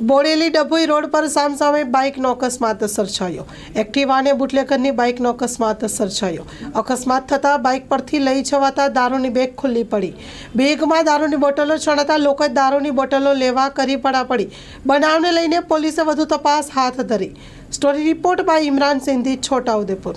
Bodeli Dabhoi road પર સામસામે બાઇકનો અકસ્માત સર્જાયો. એક્ટિવા અને બુટલેકરની બાઇકનો અકસ્માત સર્જાયો. અકસ્માત થતાં બાઇક પરથી લઈ જવાતા દારૂની બેગ ખુલ્લી પડી. બેગમાં દારૂની બોટલો ચણાતા લોકો દારૂની બોટલો લેવા કરી પડા પડી બનાવને લઈને પોલીસે વધુ તપાસ હાથ ધરી. Story report by Imran Sindhi Chhota Udepur